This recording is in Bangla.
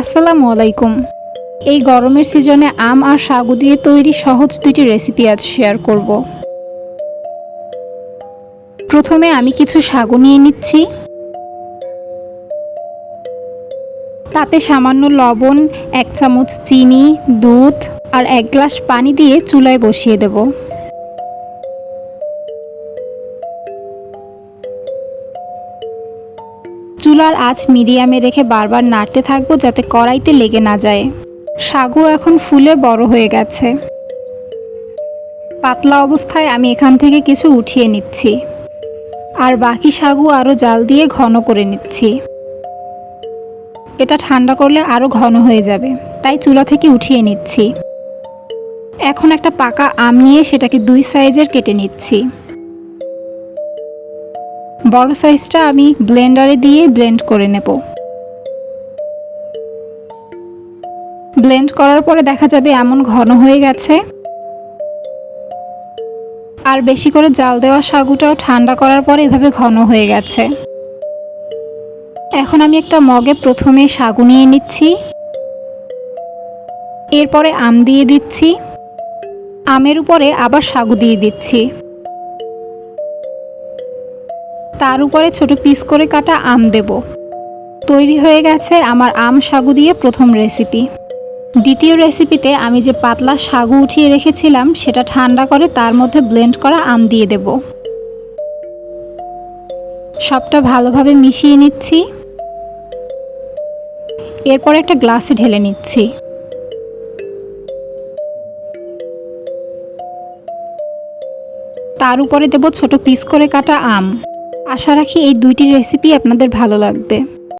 আসসালামু আলাইকুম। এই গরমের সিজনে আম আর সাগু দিয়ে তৈরি সহজ দুটি রেসিপি আজ শেয়ার করব। প্রথমে আমি কিছু সাগু নিয়ে নিচ্ছি। তাতে সামান্য লবণ, এক চামচ চিনি, দুধ আর এক গ্লাস পানি দিয়ে চুলায় বসিয়ে দেব। চুলার আঁচ মিডিয়ামে রেখে বারবার নাড়তে থাকব যাতে কড়াইতে লেগে না যায়। সাগু এখন ফুলে বড় হয়ে গেছে। পাতলা অবস্থায় আমি এখান থেকে কিছু উঠিয়ে নিচ্ছি। আর বাকি সাগু আরও জাল দিয়ে ঘন করে নিচ্ছি। এটা ঠান্ডা করলে আরও ঘন হয়ে যাবে, তাই চুলা থেকে উঠিয়ে নিচ্ছি। এখন একটা পাকা আম নিয়ে সেটাকে দুই সাইজের কেটে নিচ্ছি। বড় সাইজটা আমি ব্লেন্ডারে দিয়ে ব্লেন্ড করে নেব। ব্লেন্ড করার পরে দেখা যাবে এমন ঘন হয়ে গেছে। আর বেশি করে জাল দেওয়া সাগুটাও ঠান্ডা করার পরে এভাবে ঘন হয়ে গেছে। এখন আমি একটা মগে প্রথমে সাগু নিয়ে নিচ্ছি। এরপরে আম দিয়ে দিচ্ছি। আমের উপরে আবার সাগু দিয়ে দিচ্ছি। তার উপরে ছোট পিস করে কাটা আম দেব। তৈরি হয়ে গেছে আমার আম সাগু দিয়ে প্রথম রেসিপি দ্বিতীয় রেসিপিতে আমি যে পাতলা সাগু উঠিয়ে রেখেছিলাম, সেটা ঠান্ডা করে তার মধ্যে ব্লেন্ড করা আম দিয়ে দেব। সবটা ভালোভাবে মিশিয়ে নিচ্ছি। এরপর একটা গ্লাসে ঢেলে নিচ্ছি। তার উপরে দেব ছোট পিস করে কাটা আম। আশা রাখি এই দুইটি রেসিপি আপনাদের ভালো লাগবে।